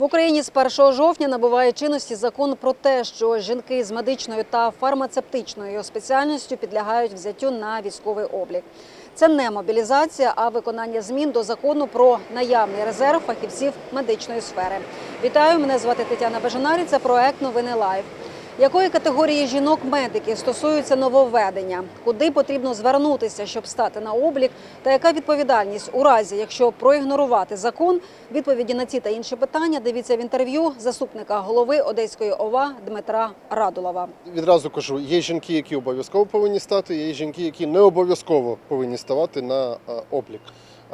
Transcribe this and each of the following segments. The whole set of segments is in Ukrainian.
В Україні з 1 жовтня набуває чинності закон про те, що жінки з медичною та фармацевтичною спеціальністю підлягають взяттю на військовий облік. Це не мобілізація, а виконання змін до закону про наявний резерв фахівців медичної сфери. Вітаю, мене звати Тетяна Бажанарі. Це проект Новини Лайв. Якої категорії жінок-медиків стосуються нововведення? Куди потрібно звернутися, щоб стати на облік? Та яка відповідальність у разі, якщо проігнорувати закон? Відповіді на ці та інші питання дивіться в інтерв'ю заступника голови Одеської ОВА Дмитра Радулова. Відразу кажу, є жінки, які обов'язково повинні стати, є жінки, які не обов'язково повинні ставати на е, облік.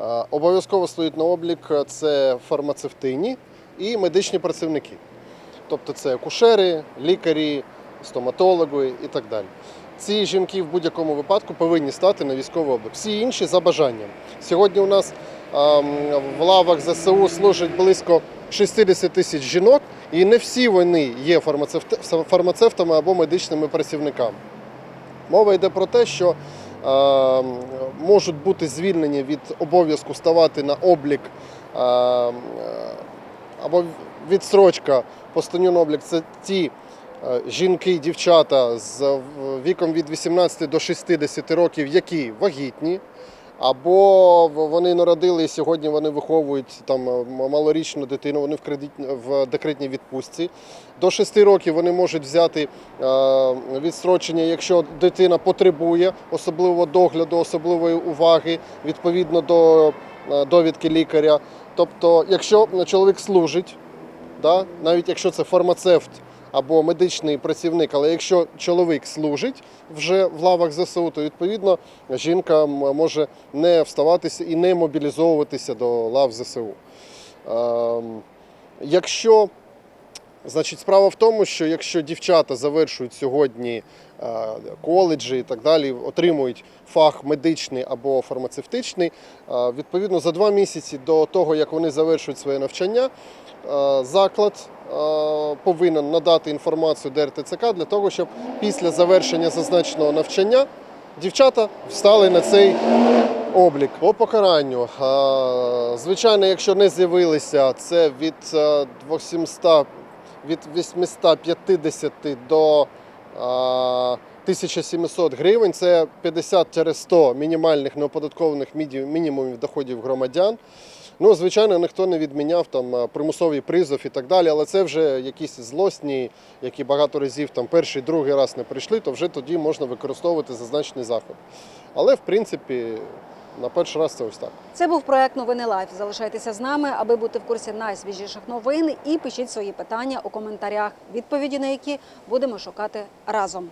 Е, Обов'язково стоїть на облік е, це фармацевтині і медичні працівники. Тобто це акушери, лікарі, стоматологи і так далі. Ці жінки в будь-якому випадку повинні стати на військовий облік. Всі інші за бажанням. Сьогодні у нас ем, в лавах ЗСУ служить близько 60 тисяч жінок, і не всі вони є фармацевт- фармацевтами або медичними працівниками. Мова йде про те, що е, можуть бути звільнені від обов'язку ставати на облік е, е, або відстрочка по на облік. Це ті е, жінки, дівчата з е, віком від 18 до 60 років, які вагітні. Або вони народили і сьогодні вони виховують там е, малорічну дитину, вони в кредит в декретній відпустці. До 6 років вони можуть взяти відстрочення, якщо дитина потребує особливого догляду, особливої уваги відповідно до довідки лікаря. Тобто, якщо чоловік служить, да, навіть якщо це фармацевт або медичний працівник, але якщо чоловік служить вже в лавах ЗСУ, то відповідно жінка може не вставатися і не мобілізовуватися до лав ЗСУ. Ем, Якщо Значить, справа в тому, що якщо дівчата завершують сьогодні е, коледжі і так далі, отримують фах медичний або фармацевтичний, е, відповідно за два місяці до того, як вони завершують своє навчання, заклад е, повинен надати інформацію ДРТЦК для того, щоб після завершення зазначеного навчання дівчата встали на цей облік. По покаранню. е, Звичайно, якщо не з'явилися, це від е, 200 від 850 до е, 1700 гривень. Це 50 через 100 мінімальних неоподаткованих мінімумів доходів громадян. Ну, звичайно, ніхто не відміняв там примусовий призов і так далі, але це вже якісь злосні, які багато разів там перший, другий раз не прийшли, то вже тоді можна використовувати зазначений заход. Але в принципі, на перший раз це ось так. Це був проект Новини Лайф. Залишайтеся з нами, аби бути в курсі найсвіжіших новин і пишіть свої питання у коментарях, відповіді на які будемо шукати разом.